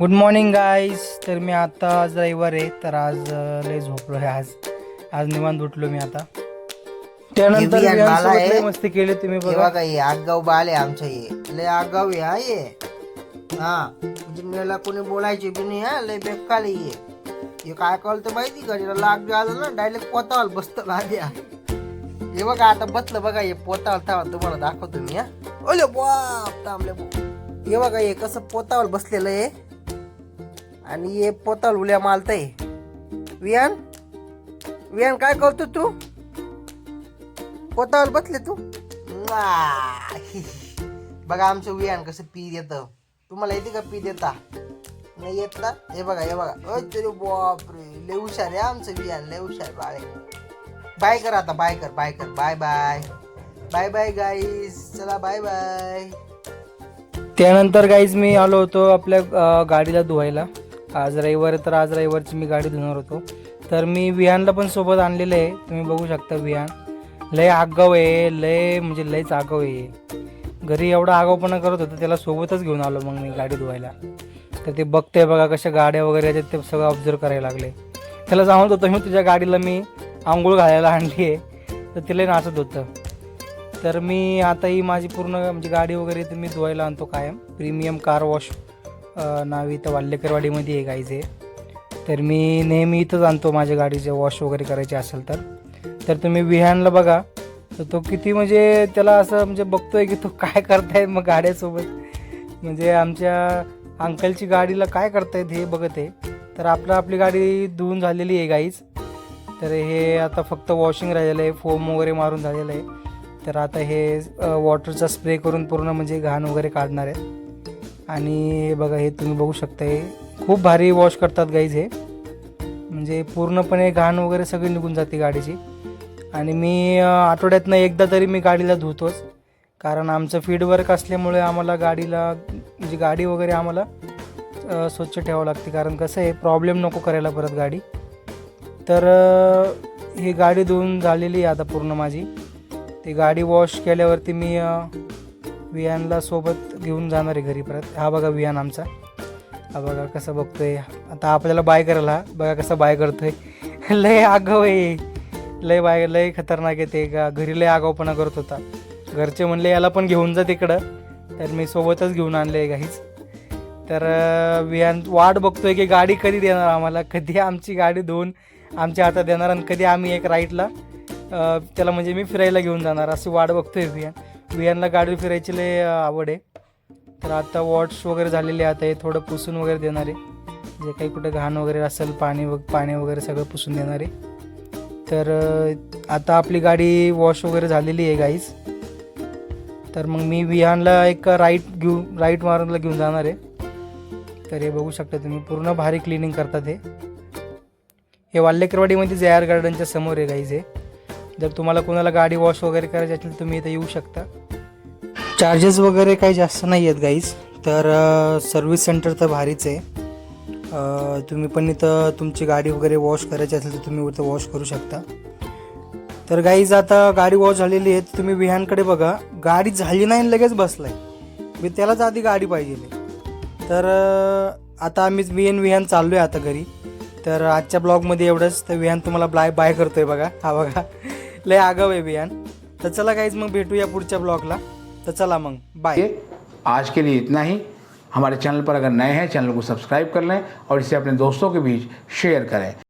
Good morning guys तर मी आता आज रविवार आहे तर आज लय झोपलो आहे आज. आज निवांत उठलो मी आता. त्यानंतर बाला आहे. लय मस्ती केली तुम्ही हे बघा. बघा हे आगाव बाल आहे आमचं हे. लय आगाव आहे हा ये. हा म्हणजे मला कोणी बोलायचे बी नाही हा लय बेकार आहे हे. हे काय कळतं माहिती का? तिला लाग आलं ना डायरेक्ट पोतावाल बसतं लाद्या हे बघा आता बसलं बघा हे पोतावाल थांबा तुम्हाला दाखवतो मी हा. ओले बाप थांबले हे बघा हे कसं पोतावाल बसलेलं आहे. आणि ये पोताल उल्या मालतंय. वियान वियान काय करतो तू? पोताल बसले तू? बघा आमचं वियान कसं पी देत. तुम्हाला येते का पी देता? नाही येत ना? हे बघा हे बघा. तरी बापरे. लय हुशार आहे आमचं वियान लय हुशार बाय बाय कर आता बाय कर बाय कर. Bye bye. Bye bye guys चला बाय बाय. त्यानंतर गाईज मी आलो होतो आपल्या गाडीला धुवायला. आज रविवार तर आज रविवारची मी गाडी धुणार होतो. तर मी विहानला पण सोबत आणलेलं आहे. तुम्ही बघू शकता विहान. लय आगाव आहे लय म्हणजे लयच आगाव आहे. घरी एवढा आगावपणा करत होता त्याला सोबतच घेऊन आलो मग मी गाडी धुवायला. तर ते बघते बघा कशा गाड्या वगैरे आहेत ते सगळं ऑब्झर्व करायला लागले. त्याला सांगत होतं मी तुझ्या गाडीला मी आंघोळ घालायला आणली आहे. तर तिला नाचत होतं. तर मी आता ही माझी पूर्ण म्हणजे गाडी वगैरे तर मी धुवायला आणतो कायम. प्रीमियम कार वॉश नाव इथं वाल्लेकरवाडीमध्ये आहे गाईचे तर मी नेहमी इथंच आणतो माझ्या गाडीचे वॉश वगैरे करायचे असेल तर. तर तुम्ही विहानला बघा तर तो किती म्हणजे त्याला असं म्हणजे बघतोय की तो काय करताय मग गाड्यासोबत. म्हणजे आमच्या अंकलची गाडीला काय करतायत हे बघत आहे. तर आपलं आपली गाडी धुवून झालेली आहे गाईच तर हे आता फक्त वॉशिंग राहिलेलं आहे फोम वगैरे मारून झालेलं आहे. तर आता हे वॉटरचा स्प्रे करून पूर्ण म्हणजे घाण वगैरे काढणार आहे. आणि हे बघा हे तुम्ही बघू शकता हे खूप भारी वॉश करतात गाईज हे. म्हणजे पूर्णपणे घाण वगैरे सगळी निघून जाते गाडीची. आणि मी आठवड्यातनं एकदा तरी मी गाडीला धुतोच. कारण आमचं फीडवर्क असल्यामुळे आम्हाला गाडीला म्हणजे गाडी वगैरे आम्हाला स्वच्छ ठेवावं लागते. कारण कसं आहे प्रॉब्लेम नको करायला परत गाडी. तर ही गाडी धुवून झालेली आहे आता पूर्ण माझी. ती गाडी वॉश केल्यावरती मी वियानला सोबत घेऊन जाणार आहे घरी परत. हा बघा वियान आमचा. हा बघा कसं बघतोय. आता आपल्याला बाय करायला हा बघा कसं बाय करतोय. लय आगाव आहे. लय बाय लय खतरनाक आहे ते. का घरी लय आगावपणा करत होता. घरचे म्हणले याला पण घेऊन जा तिकडं. तर मी सोबतच घेऊन आणले आहे काहीच. तर वियान विहान वाट बघतोय की गाडी कधी देणार आम्हाला? कधी आमची गाडी धुवून आमच्या हातात देणार आणि कधी आम्ही एक राईटला त्याला म्हणजे मी फिरायला घेऊन जाणार. अशी वाट बघतोय विहान. विहानला गाडी फिरायची लय आवड आहे. तर आता वॉट्स वगैरे झालेले आता हे थोडं पुसून वगैरे देणार आहे. जे काही कुठं घाण वगैरे असेल पाणी व पाणी वगैरे सगळं पुसून देणार आहे. तर आता आपली गाडी वॉश वगैरे झालेली आहे गाईज तर मग मी विहानला एक राईट घेऊ राईट मारनला घेऊन जाणार आहे. तर हे बघू शकता तुम्ही पूर्ण भारी क्लिनिंग करतात हे. हे वाल्लेकरवाडीमध्ये जे आर गार्डनच्या समोर आहे गाईज हे. जर तुम्हाला कोणाला गाडी वॉश वगैरे करायची असेल तुम्ही इथं येऊ शकता. चार्जेस वगैरे काही जास्त नाही आहेत गाईज तर सर्व्हिस सेंटर तर भारीच आहे. तुम्ही पण इथं तुमची गाडी वगैरे वॉश करायची असेल तर तुम्ही इथं वॉश करू शकता. तर गाईज आता गाडी वॉश झालेली आहे तुम्ही विहानकडे बघा. गाडी झाली नाही आणि लगेच बसलाय. मी त्यालाच आधी गाडी पाहिजे तर आता आम्ही विहान विहान चाललो आहे आता घरी. तर आजच्या ब्लॉगमध्ये एवढंच. तर विहान तुम्हाला ब्लाय बाय करतोय बघा. हा बघा. लय आगाव आहे बियान तर चला काहीच मग भेटूया पुढच्या ब्लॉगला तर चला मग बाय आज के लिए इतना ही. हमारे चैनल पर अगर नए हैं चैनल को सब्सक्राइब कर लें और इसे अपने दोस्तों के बीच शेयर करें.